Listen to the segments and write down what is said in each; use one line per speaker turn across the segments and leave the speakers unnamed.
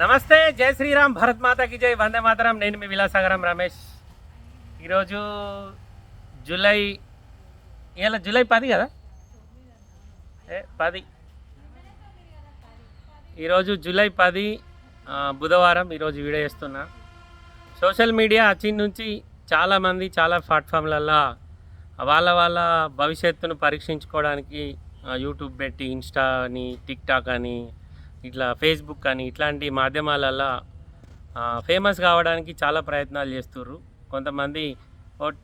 నమస్తే జై శ్రీరామ్ భరత్ మాతాకి జై వందే మాతరం. నేను మీ విలాసాగరం రమేష్. ఈరోజు జూలై ఇలా జూలై పది కదా? ఏ పది. ఈరోజు జూలై పది బుధవారం ఈరోజు వీడియో చేస్తున్నా. సోషల్ మీడియా వచ్చి నుంచి చాలామంది చాలా ప్లాట్ఫామ్లల్లో వాళ్ళ వాళ్ళ భవిష్యత్తును పరీక్షించుకోవడానికి యూట్యూబ్ పెట్టి ఇన్స్టా అని టిక్టాక్ అని ఇట్లా ఫేస్బుక్ అని ఇట్లాంటి మాధ్యమాలల్లో ఫేమస్ కావడానికి చాలా ప్రయత్నాలు చేస్తుర్రు. కొంతమంది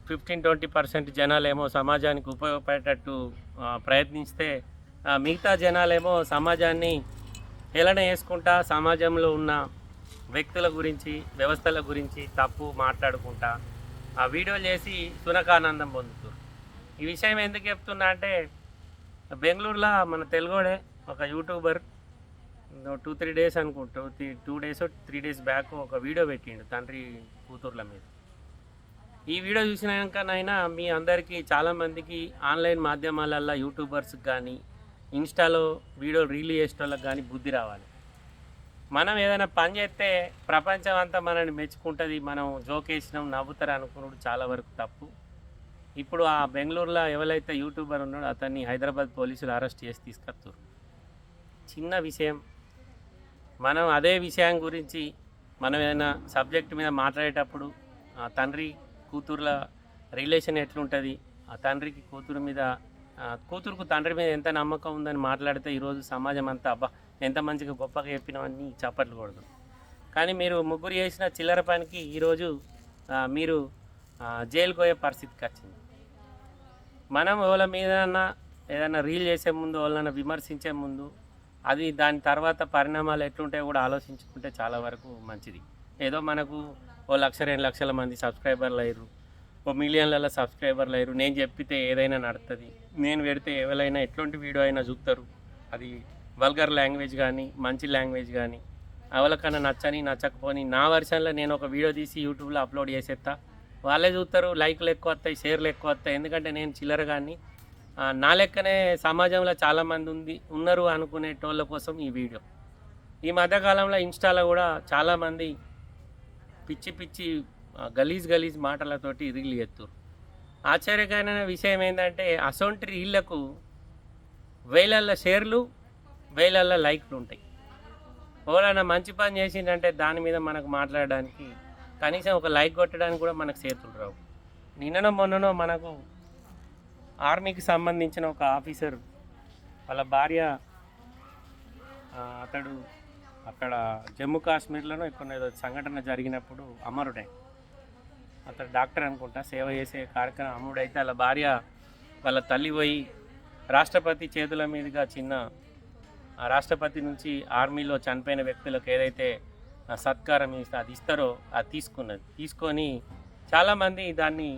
ఫిఫ్టీన్ ట్వంటీ పర్సెంట్ జనాలేమో సమాజానికి ఉపయోగపడేటట్టు ప్రయత్నిస్తే మిగతా జనాలేమో సమాజాన్ని హేళన చేసుకుంటా సమాజంలో ఉన్న వ్యక్తుల గురించి వ్యవస్థల గురించి తప్పు మాట్లాడుకుంటా ఆ వీడియోలు చేసి సునకానందం పొందుతారు ఈ విషయం ఎందుకు చెప్తున్నా అంటే బెంగళూరులో మన తెలుగుడే ఒక యూట్యూబర్ టూ త్రీ డేస్ అనుకుంటా. Two days three days back ఒక వీడియో పెట్టిండు తండ్రి కూతుర్ల మీద. ఈ వీడియో చూసినాకనైనా మీ అందరికీ చాలామందికి ఆన్లైన్ మాధ్యమాలల్లో యూట్యూబర్స్కి కానీ ఇన్స్టాలో వీడియో రీల్ చేసేటోళ్ళకి కానీ బుద్ధి రావాలి. మనం ఏదైనా పని చేస్తే ప్రపంచం అంతా మనల్ని మెచ్చుకుంటుంది. మనం జోక్ వేసినాం నవ్వుతారు అనుకున్నాడు చాలా వరకు తప్పు. ఇప్పుడు ఆ బెంగళూరులో ఎవరైతే యూట్యూబర్ ఉన్నాడో అతన్ని హైదరాబాద్ పోలీసులు అరెస్ట్ చేసి తీసుకొస్తారు చిన్న విషయం మనం అదే విషయం గురించి మనం ఏదైనా సబ్జెక్ట్ మీద మాట్లాడేటప్పుడు ఆ తండ్రి కూతుర్ల రిలేషన్ ఎట్లుంటుంది? ఆ తండ్రికి కూతురు మీద కూతురుకు తండ్రి మీద ఎంత నమ్మకం ఉందని మాట్లాడితే ఈరోజు సమాజం అంతా అబ్బా ఎంత మంచిగా గొప్పగా చెప్పినవన్నీ చప్పట్లు కొడదు. కానీ మీరు ముగ్గురు చేసిన చిల్లర పనికి ఈరోజు మీరు జైలుకోయే జైలుకు పోయే పరిస్థితికి వచ్చింది. మనం వాళ్ళ మీదన్నా ఏదైనా రీల్ చేసే ముందు వాళ్ళని విమర్శించే ముందు అది దాని తర్వాత పరిణామాలు ఎట్లుంటాయో కూడా ఆలోచించుకుంటే చాలా వరకు మంచిది. ఏదో మనకు ఓ లక్ష రెండు లక్షల మంది సబ్స్క్రైబర్లు అయ్యారు. ఓ మిలియన్ల సబ్స్క్రైబర్లు అయ్యారు. నేను చెప్పితే ఏదైనా నడుస్తుంది నేను పెడితే ఎవరైనా ఎట్లాంటి వీడియో అయినా చూస్తారు అది వల్గర్ లాంగ్వేజ్ కానీ మంచి లాంగ్వేజ్ కానీ ఎవరికన్నా నచ్చని నచ్చకపోని నా వర్షన్లో నేను ఒక వీడియో తీసి యూట్యూబ్లో అప్లోడ్ చేసేస్తా వాళ్ళే చూస్తారు లైక్లు ఎక్కువ వస్తాయి షేర్లు ఎక్కువ వస్తాయి ఎందుకంటే నేను చిల్లర కానీ నా లెక్కనే సమాజంలో చాలామంది ఉంది ఉన్నారు అనుకునేటోళ్ళ కోసం ఈ వీడియో. ఈ మధ్యకాలంలో ఇన్స్టాలో కూడా చాలామంది పిచ్చి పిచ్చి గలీజ్ గలీజ్ మాటలతోటి రీల్ ఎత్తురు ఆశ్చర్యకరమైన విషయం ఏంటంటే అసొంటి రీళ్ళకు వేలల్ల షేర్లు వేలల్ల లైక్లు ఉంటాయి. ఎవరైనా మంచి పని చేసిందంటే దాని మీద మనకు మాట్లాడడానికి కనీసం ఒక లైక్ కొట్టడానికి కూడా మనకు చేతులు రావు. నిన్ననో మొన్ననో మనకు ఆర్మీకి సంబంధించిన ఒక ఆఫీసర్ వాళ్ళ భార్య అతడు అక్కడ జమ్మూ కాశ్మీర్లోనో ఇక్కడ ఏదో సంఘటన జరిగినప్పుడు అమరుడే. అతడు డాక్టర్ అనుకుంటా సేవ చేసే కార్యక్రమం అమరుడైతే వాళ్ళ భార్య వాళ్ళ తల్లి పోయి రాష్ట్రపతి చేతుల మీదుగా చిన్న రాష్ట్రపతి నుంచి ఆర్మీలో చనిపోయిన వ్యక్తులకు ఏదైతే సత్కారం ఇస్తే అది ఇస్తారో అది తీసుకున్నది. తీసుకొని చాలామంది దాన్ని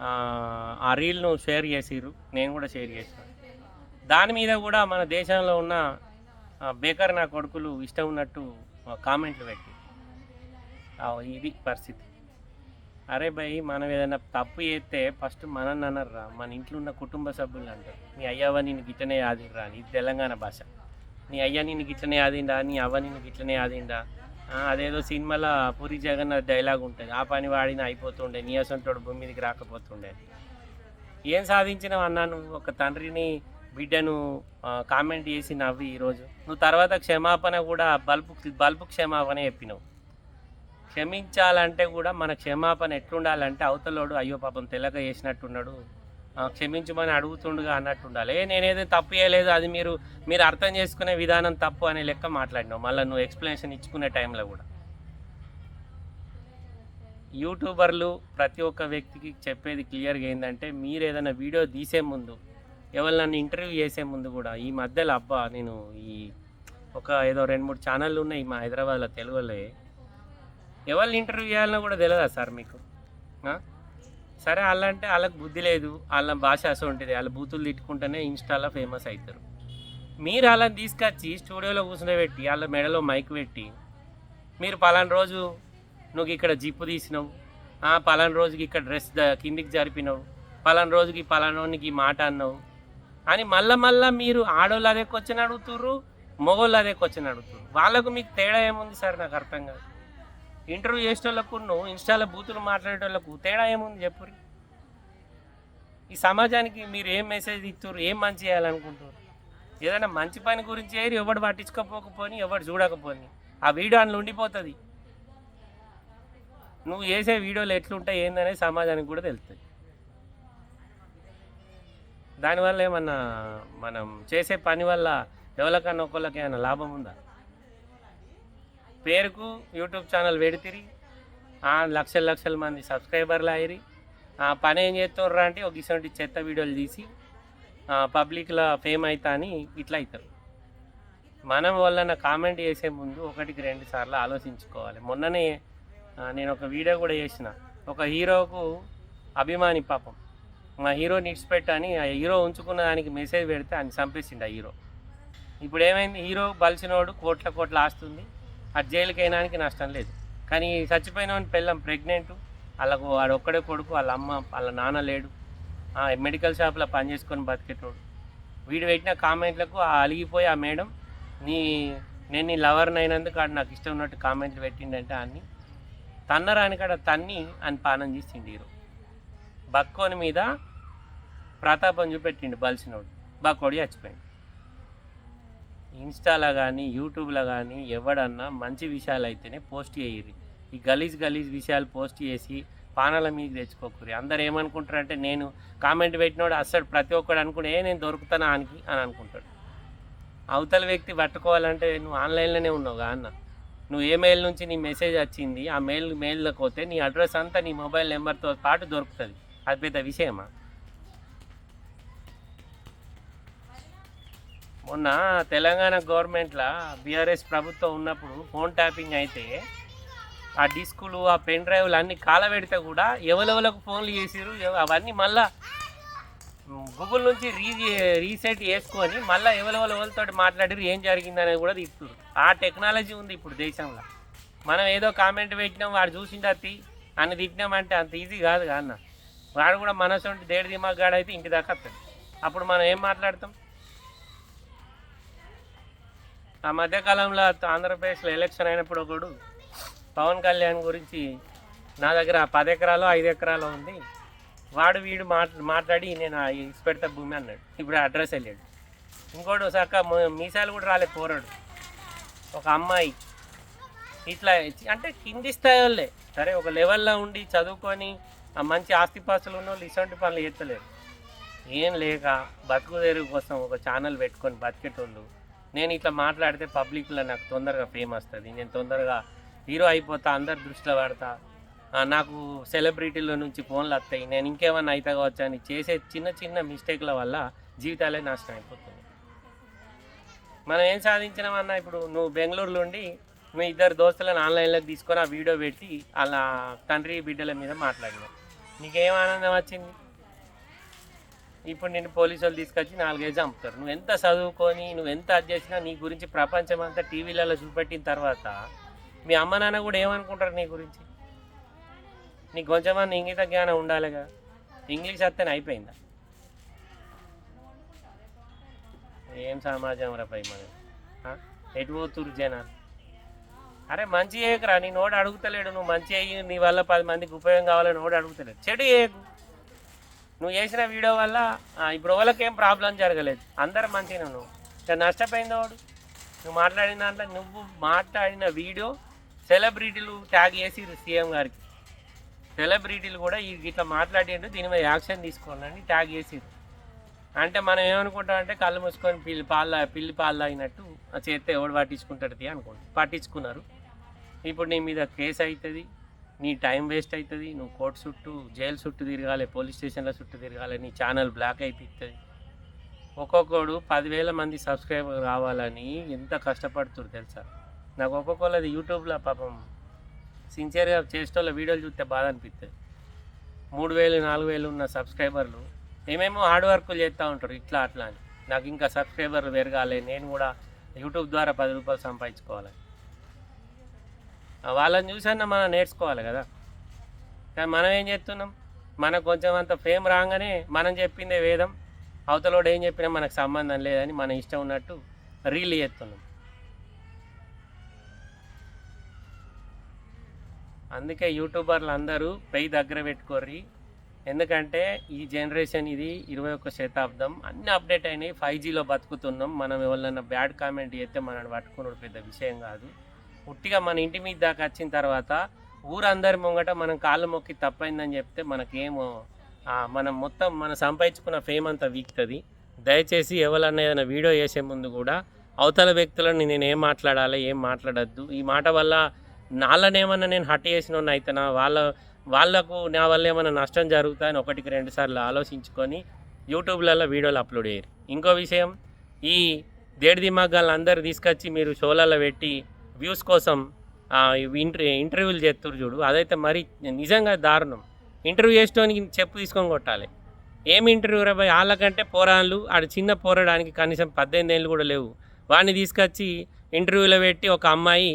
ఆ, రీల్ను షేర్ చేసిర్రు. నేను కూడా షేర్ చేశాను దాని మీద కూడా మన దేశంలో ఉన్న బేకర్ నా కొడుకులు ఇష్టం ఉన్నట్టు కామెంట్లు పెట్టి. ఇది పరిస్థితి. అరే భయ్ మనం ఏదైనా తప్పు చేస్తే ఫస్ట్ మనని అనర్రా మన ఇంట్లో ఉన్న కుటుంబ సభ్యులు అంటారు. నీ అయ్యవ నిన్ను గిట్లనే ఆదిర్రా నీ ఇది తెలంగాణ భాష. నీ అయ్య నిన్ను గిట్లనే ఆదిండా నీ అవ్వ నిన్ను గిట్లనే ఆదిండా అదేదో సినిమాలో పూరి జగన్నాథ్ డైలాగ్ ఉంటుంది. ఆ పని వాడిన అయిపోతుండే నీయసంటోడు భూమి మీదకి రాకపోతుండే. ఏం సాధించినావు అన్నా నువ్వు? ఒక తండ్రిని బిడ్డను కామెంట్ చేసి నవ్వి ఈరోజు. నువ్వు తర్వాత క్షమాపణ కూడా బల్బు బల్బు క్షమాపణ చెప్పినావు. క్షమించాలంటే కూడా మన క్షమాపణ ఎట్లుండాలంటే అవతలోడు అయ్యో పాపం తెల్లగా చేసినట్టున్నాడు. క్షమించమని అడుగుతుండగా అన్నట్టు ఉండాలి ఏ నేనేదో తప్పు చేయలేదు అది మీరు మీరు అర్థం చేసుకునే విధానం తప్పు అనే లెక్క మాట్లాడినావు. మళ్ళీ నువ్వు ఎక్స్ప్లెనేషన్ ఇచ్చుకునే టైంలో కూడా. యూట్యూబర్లు ప్రతి ఒక్క వ్యక్తికి చెప్పేది క్లియర్గా ఏంటంటే మీరు ఏదైనా వీడియో తీసే ముందు ఎవరు నన్ను ఇంటర్వ్యూ చేసే ముందు కూడా ఈ మధ్యలో అబ్బా నేను ఈ ఒక ఏదో రెండు మూడు ఛానళ్ళు ఉన్నాయి మా హైదరాబాద్లో తెలుగులో. ఎవరిని ఇంటర్వ్యూ చేయాలన్నా కూడా తెలియదా సార్ మీకు? సరే వాళ్ళంటే వాళ్ళకి బుద్ధి లేదు. వాళ్ళ భాష అసలు ఉంటుంది. వాళ్ళ బూతులు తిట్టుకుంటేనే ఇన్స్టాలో ఫేమస్ అవుతారు మీరు వాళ్ళని తీసుకొచ్చి స్టూడియోలో కూర్చుని వాళ్ళ మెడలో మైక్ పెట్టి మీరు పలానా రోజు నువ్వు ఇక్కడ జిప్పు తీసినావు ఆ, పలానా రోజుకి ఇక్కడ డ్రెస్ ద- కిందికి జరిపినావు పలానా రోజుకి పలానోనికి మాట అన్నావు అని మళ్ళా మళ్ళా మీరు ఆడోళ్ళు అదే క్వశ్చన్ అడుగుతుర్రు మగవాళ్ళు అదే క్వశ్చన్ అడుగుతుర్రు. వాళ్ళకు మీకు తేడా ఏముంది సార్? నాకు అర్థం కాదు. ఇంటర్వ్యూ చేసే వాళ్ళకు ఇన్స్టాలో బూతులు మాట్లాడే వాళ్ళకు తేడా ఏముంది చెప్పురి? ఈ సమాజానికి మీరు ఏం మెసేజ్ ఇస్తారు ఏం మంచి చేయాలనుకుంటారు ఏదైనా మంచి పని గురించి ఏరి ఎవడు పట్టించుకోపోకపోని ఎవడు చూడకపోని ఆ వీడియో అందులో ఉండిపోతుంది. నువ్వు చేసే వీడియోలు ఎట్లుంటాయి ఏందనేది సమాజానికి కూడా తెలుస్తుంది దానివల్ల ఏమన్నా మనం చేసే పని వల్ల ఎవరికన్నా ఒకళ్ళకి ఏమైనా లాభం ఉందా? పేరుకు యూట్యూబ్ ఛానల్ పెడితిరి లక్షల లక్షల మంది సబ్స్క్రైబర్లు అయ్యి ఆ పని ఏం చేస్తుర్రా అంటే ఒక ఇటువంటి చెత్త వీడియోలు తీసి పబ్లిక్లో ఫేమ్ అవుతా అని ఇట్లా అవుతారు మనం వలన కామెంట్ చేసే ముందు ఒకటికి రెండు సార్లు ఆలోచించుకోవాలి. మొన్ననే నేను ఒక వీడియో కూడా చేసిన. ఒక హీరోకు అభిమాని పాపం. మా హీరో నిడ్స్ పెట్టని ఆ హీరో ఉంచుకున్న దానికి మెసేజ్ పెడితే ఆయన చంపేసిండు ఆ హీరో. ఇప్పుడు ఏమైంది హీరో బలిసినోడు కోట్ల కోట్ల ఆస్తుంది ఆ జైలుకి అయినానికి నష్టం లేదు. కానీ చచ్చిపోయిన వాని పిల్లం ప్రెగ్నెంట్ వాళ్ళకు వాడు ఒక్కడే కొడుకు వాళ్ళ అమ్మ వాళ్ళ నాన్న లేడు. ఆ మెడికల్ షాప్లో పని చేసుకొని బతికేటోడు. వీడు పెట్టిన కామెంట్లకు ఆ అలిగిపోయి ఆ మేడం నీ నేను నీ లవర్ని అయినందుకు ఆడు నాకు ఇష్టం ఉన్నట్టు కామెంట్లు పెట్టిండంటే అన్ని తన్నరాని కాడ తన్ని అని పానం చేసిండు హీరో. బక్కోని మీద ప్రతాపం చూపెట్టిండు బలిసినోడు. బక్కోడి చచ్చిపోయింది ఇన్స్టాలో కానీ యూట్యూబ్లో కానీ ఎవడన్నా మంచి విషయాలు అయితేనే పోస్ట్ చేయరు ఈ గలీజ్ గలీజ్ విషయాలు పోస్ట్ చేసి పానాల మీద తెచ్చుకోకూరి అందరు ఏమనుకుంటారంటే నేను కామెంట్ పెట్టినోడు అస్సలు ప్రతి ఒక్కడు అనుకునే నేను దొరుకుతానా ఆనికి? అని అనుకుంటాడు. అవతల వ్యక్తి పట్టుకోవాలంటే నువ్వు ఆన్లైన్లోనే ఉన్నావుగా అన్న. నువ్వు ఏ మెయిల్ నుంచి నీ మెసేజ్ వచ్చింది ఆ మెయిల్ మెయిల్లోకి పోతే నీ అడ్రస్ అంతా నీ మొబైల్ నెంబర్తో పాటు దొరుకుతుంది. అది పెద్ద విషయమా? మొన్న తెలంగాణ గవర్నమెంట్లో బీఆర్ఎస్ ప్రభుత్వం ఉన్నప్పుడు ఫోన్ ట్యాపింగ్ అయితే ఆ డిస్కులు ఆ పెన్ డ్రైవ్లు అన్ని కాలబెడితే కూడా ఎవరెవరికి ఫోన్లు చేసిరు అవన్నీ మళ్ళా గూగుల్ నుంచి రీ రీసెట్ చేసుకొని మళ్ళీ ఎవరెవరు వాళ్ళతో మాట్లాడారు ఏం జరిగిందనేది కూడా తీస్తున్నారు ఆ టెక్నాలజీ ఉంది ఇప్పుడు దేశంలో. మనం ఏదో కామెంట్ పెట్టినాం వాడు చూసిండు అతి అని తిట్టినామంటే అంత ఈజీ కాదు కదా వాడు కూడా మనసు ఉంటే దేడి దిమాగాడైతే అయితే ఇంటి దాకా అప్పుడు మనం ఏం మాట్లాడతాం? ఆ మధ్యకాలంలో ఆంధ్రప్రదేశ్లో ఎలక్షన్ అయినప్పుడు ఒకడు పవన్ కళ్యాణ్ గురించి నా దగ్గర పది ఎకరాలు ఐదు ఎకరాలు ఉంది. వాడు వీడు మాట్ మాట్లాడి నేను ఆ ఇసి పెడతా భూమి అన్నాడు. ఇప్పుడు అడ్రస్ వెళ్ళాడు. ఇంకోటి సక్క మీసాలు కూడా రాలే పోరాడు. ఒక అమ్మాయి ఇట్లా అంటే కింది స్థాయి వాళ్ళే సరే ఒక లెవెల్లో ఉండి చదువుకొని ఆ మంచి ఆస్తిపాస్తులు ఉన్న వాళ్ళు ఇటువంటి పనులు చేస్తలేరు. ఏం లేక బతుకు తెరుగు కోసం ఒక ఛానల్ పెట్టుకొని బతికేటోళ్ళు నేను ఇట్లా మాట్లాడితే పబ్లిక్లో నాకు తొందరగా ఫేమ్ వస్తుంది. నేను తొందరగా హీరో అయిపోతా అందరి దృష్టిలో పడతా నాకు సెలబ్రిటీల నుంచి ఫోన్లు వస్తాయి. నేను ఇంకేమన్నా అయితే కావచ్చు అని చేసే చిన్న చిన్న మిస్టేక్ల వల్ల జీవితాలే నాశనం అయిపోతుంది మనం ఏం సాధించినామన్నా ఇప్పుడు నువ్వు బెంగళూరులో ఉండి మీ ఇద్దరు దోస్తులను ఆన్లైన్లోకి తీసుకొని ఆ వీడియో పెట్టి అలా తండ్రి బిడ్డల మీద మాట్లాడినావు. నీకేం ఆనందం వచ్చింది? ఇప్పుడు నేను పోలీసు వాళ్ళు తీసుకొచ్చి నాలుగైదు చంపుతారు. నువ్వు ఎంత చదువుకొని నువ్వు ఎంత అది చేసినా నీ గురించి ప్రపంచం అంతా టీవీలలో చూపెట్టిన తర్వాత మీ అమ్మ నాన్న కూడా ఏమనుకుంటారు నీ గురించి? నీకు కొంచెమన్నా ఇంగిత జ్ఞానం ఉండాలిగా? ఇంగ్లీష్ వస్తేనే అయిపోయిందా? ఏం సమాజం రాపై మనం ఎటు పోతురు జనాలు? అరే మంచి చేయకురా నీ నోడు అడుగుతలేడు నువ్వు. మంచి అయ్యి నీ వల్ల పది మందికి ఉపయోగం కావాలని నోడు అడుగుతలేడు. చెడు చేయకు నువ్వు చేసిన వీడియో వల్ల ఇప్పుడు వాళ్ళకి ఏం ప్రాబ్లం జరగలేదు. అందరు మంచిగా నువ్వు ఇక నష్టపోయింది వాడు నువ్వు మాట్లాడిన దాంట్లో నువ్వు మాట్లాడిన వీడియో సెలబ్రిటీలు ట్యాగ్ చేసి సీఎం గారికి. సెలబ్రిటీలు కూడా ఈ ఇట్లా మాట్లాడిండు దీని మీద యాక్షన్ తీసుకోవాలని ట్యాగ్ చేసిరు అంటే మనం ఏమనుకుంటాం అంటే కళ్ళు మూసుకొని పిల్లి పాలు పిల్లి పాలు తాగినట్టు చేస్తే ఎవడు పట్టించుకుంటాడు తీ అనుకుంటాం. పట్టించుకున్నారు. ఇప్పుడు నీ మీద కేసు అవుతుంది. నీ టైం వేస్ట్ అవుతుంది నువ్వు కోర్టు చుట్టూ జైలు చుట్టూ తిరగాలి పోలీస్ స్టేషన్ల చుట్టూ తిరగాలి నీ ఛానల్ బ్లాక్ అయిపోతుంది ఒక్కొక్కడు పదివేల మంది సబ్స్క్రైబర్ కావాలని ఎంత కష్టపడుతురు తెలుసా? నాకు ఒక్కొక్కళ్ళది యూట్యూబ్లో పాపం సిన్సియర్గా చేసేటోళ్ళ వీడియోలు చూస్తే బాధ అనిపిస్తుంది మూడు వేలు నాలుగు వేలు ఉన్న సబ్స్క్రైబర్లు ఏమేమో హార్డ్ వర్క్లు చేస్తూ ఉంటారు ఇట్లా అట్లా అని. నాకు ఇంకా సబ్స్క్రైబర్లు పెరగాలి నేను కూడా యూట్యూబ్ ద్వారా పది రూపాయలు సంపాదించుకోవాలి. వాళ్ళని చూసాన మనం నేర్చుకోవాలి కదా. కానీ మనం ఏం చేస్తున్నాం? మనకు కొంచెం అంత ఫేమ్ రాగానే మనం చెప్పిందే వేదం. అవతలోడు ఏం చెప్పినా మనకు సంబంధం లేదని మన ఇష్టం ఉన్నట్టు రీల్ చేస్తున్నాం. అందుకే యూట్యూబర్లు అందరూ పెయి దగ్గర పెట్టుకోర్రి. ఎందుకంటే ఈ జనరేషన్ ఇది ఇరవై ఒక్క శతాబ్దం. అన్నీ అప్డేట్ అయినాయి. ఫైవ్ జీలో బతుకుతున్నాం. మనం ఎవరినైనా బ్యాడ్ కామెంట్ చేస్తే మనల్ని పట్టుకున్నాడు పెద్ద విషయం కాదు. పుట్టిగా మన ఇంటి మీద దాకా వచ్చిన తర్వాత ఊరందరి ముంగట మనం కాళ్ళు మొక్కి తప్పైందని చెప్తే మనకేమో మనం మొత్తం మనం సంపాదించుకున్న ఫేమ్ అంతా వీక్తుంది. దయచేసి ఎవరన్నా ఏదైనా వీడియో చేసే ముందు కూడా అవతల వ్యక్తులను నేను ఏం మాట్లాడాలి ఏం మాట్లాడద్దు. ఈ మాట వల్ల నాళ్ళనేమన్నా నేను హట్ చేసిన అయితేనా? వాళ్ళ వాళ్ళకు నా వల్ల ఏమైనా నష్టం జరుగుతాయని ఒకటికి రెండు సార్లు ఆలోచించుకొని యూట్యూబ్లలో వీడియోలు అప్లోడ్ చేయరు. ఇంకో విషయం ఈ దేడి దిమాగాలను అందరు తీసుకొచ్చి మీరు షోలలో పెట్టి వ్యూస్ కోసం ఇంటర్ ఇంటర్వ్యూలు చేస్తారు చూడు అదైతే మరి నిజంగా దారుణం. ఇంటర్వ్యూ చేసేటోనికి చెప్పు తీసుకొని కొట్టాలి. ఏం ఇంటర్వ్యూ రా వాళ్ళకంటే పోరాళ్ళు ఆడ చిన్న పోరడానికి కనీసం పద్దెనిమిది ఏళ్ళు కూడా లేవు. వాడిని తీసుకొచ్చి ఇంటర్వ్యూలో పెట్టి ఒక అమ్మాయి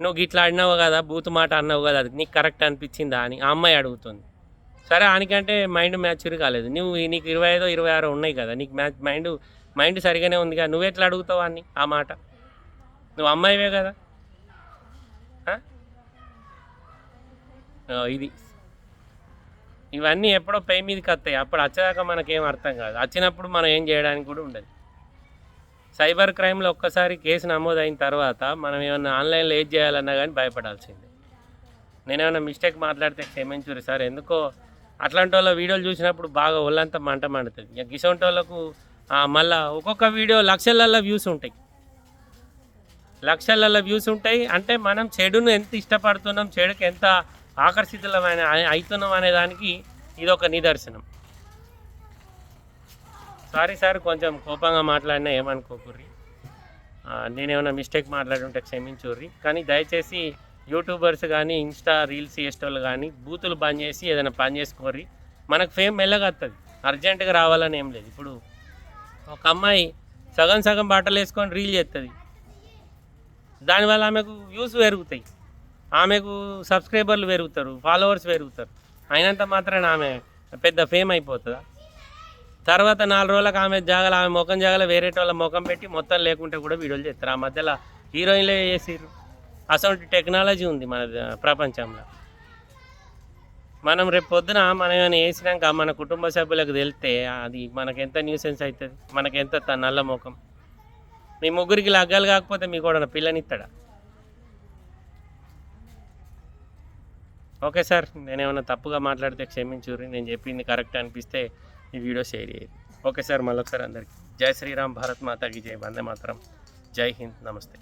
నువ్వు గిట్లా ఆడినావు కదా బూతు మాట అన్నావు కదా అది నీకు కరెక్ట్ అనిపించిందా? అని ఆ అమ్మాయి అడుగుతుంది. సరే ఆనికంటే మైండ్ మ్యాచ్యూర్ కాలేదు. నువ్వు నీకు ఇరవై ఐదో ఇరవై ఆరో ఉన్నాయి కదా నీకు మ్యాచ్ మైండ్ మైండ్ సరిగానే ఉంది కదా నువ్వు ఎట్లా అడుగుతావు అని ఆ మాట? నువ్వు అమ్మాయివే కదా. ఇది. ఇవన్నీ ఎప్పుడో పై మీదకి వస్తాయి. అప్పుడు వచ్చేదాకా మనకేం అర్థం కాదు. వచ్చినప్పుడు మనం ఏం చేయడానికి కూడా ఉండదు. సైబర్ క్రైమ్లో ఒక్కసారి కేసు నమోదైన తర్వాత మనం ఏమన్నా ఆన్లైన్లో ఏది చేయాలన్నా కానీ భయపడాల్సిందే. నేనేమన్నా మిస్టేక్ మాట్లాడితే క్షమించురు సార్. ఎందుకో అట్లాంటి వాళ్ళ వీడియోలు చూసినప్పుడు బాగా ఒళ్ళంతా మంట మండుతుంది. ఇక గిసంటి వాళ్ళకు మళ్ళీ మళ్ళా ఒక్కొక్క వీడియో లక్షలలో వ్యూస్ ఉంటాయి. లక్షలలో వ్యూస్ ఉంటాయి. అంటే మనం చెడును ఎంత ఇష్టపడుతున్నాం చెడుకు ఎంత ఆకర్షితులమైన అవుతున్నాం అనే దానికి ఇది ఒక నిదర్శనం. సారీ సార్ కొంచెం కోపంగా మాట్లాడినా ఏమనుకోకుర్రి. నేనేమైనా మిస్టేక్ మాట్లాడుంటే క్షమించుర్రి. కానీ దయచేసి యూట్యూబర్స్ కానీ ఇన్స్టా రీల్స్ చేసేటోళ్ళు కానీ బూతులు బంద్ చేసి ఏదైనా పని చేసుకోర్రి. మనకు ఫేమ్ మెల్లగా వస్తుంది అర్జెంటుగా రావాలని ఏం లేదు. ఇప్పుడు ఒక అమ్మాయి సగం సగం బట్టలు వేసుకొని రీల్ చేస్తుంది దానివల్ల ఆమెకు వ్యూస్ పెరుగుతాయి. ఆమెకు సబ్స్క్రైబర్లు పెరుగుతారు ఫాలోవర్స్ పెరుగుతారు. అయినంత మాత్రాన ఆమె పెద్ద ఫేమ్ అయిపోతుందా? తర్వాత నాలుగు రోజులకు ఆమె జాగల ఆమె ముఖం జాగల వేరే వాళ్ళ ముఖం పెట్టి మొత్తం లేకుంటే కూడా వీడియోలు చేస్తారు. ఆ మధ్యలో హీరోయిన్లే చేసిర్రు. అసలు టెక్నాలజీ ఉంది మన ప్రపంచంలో. మనం రేపు పొద్దున మనం ఏమైనా వేసినాక మన కుటుంబ సభ్యులకు తెలితే అది మనకెంత న్యూసెన్స్ అవుతుంది? మనకెంత త- నల్ల ముఖం? మీ ముగ్గురికి లగ్గాలు కాకపోతే మీకు కూడా పిల్లనిస్తాడా ఓకే సార్ నేనేమైనా తప్పుగా మాట్లాడితే క్షమించుర్రి. నేను చెప్పింది కరెక్ట్ అనిపిస్తే ఈ వీడియో షేర్ చేయండి. ఓకే సార్ మళ్ళొకసారి అందరికీ. జై శ్రీరామ్ భారత్ మాతాకి జై. వందే మాతరం. జై హింద్. నమస్తే.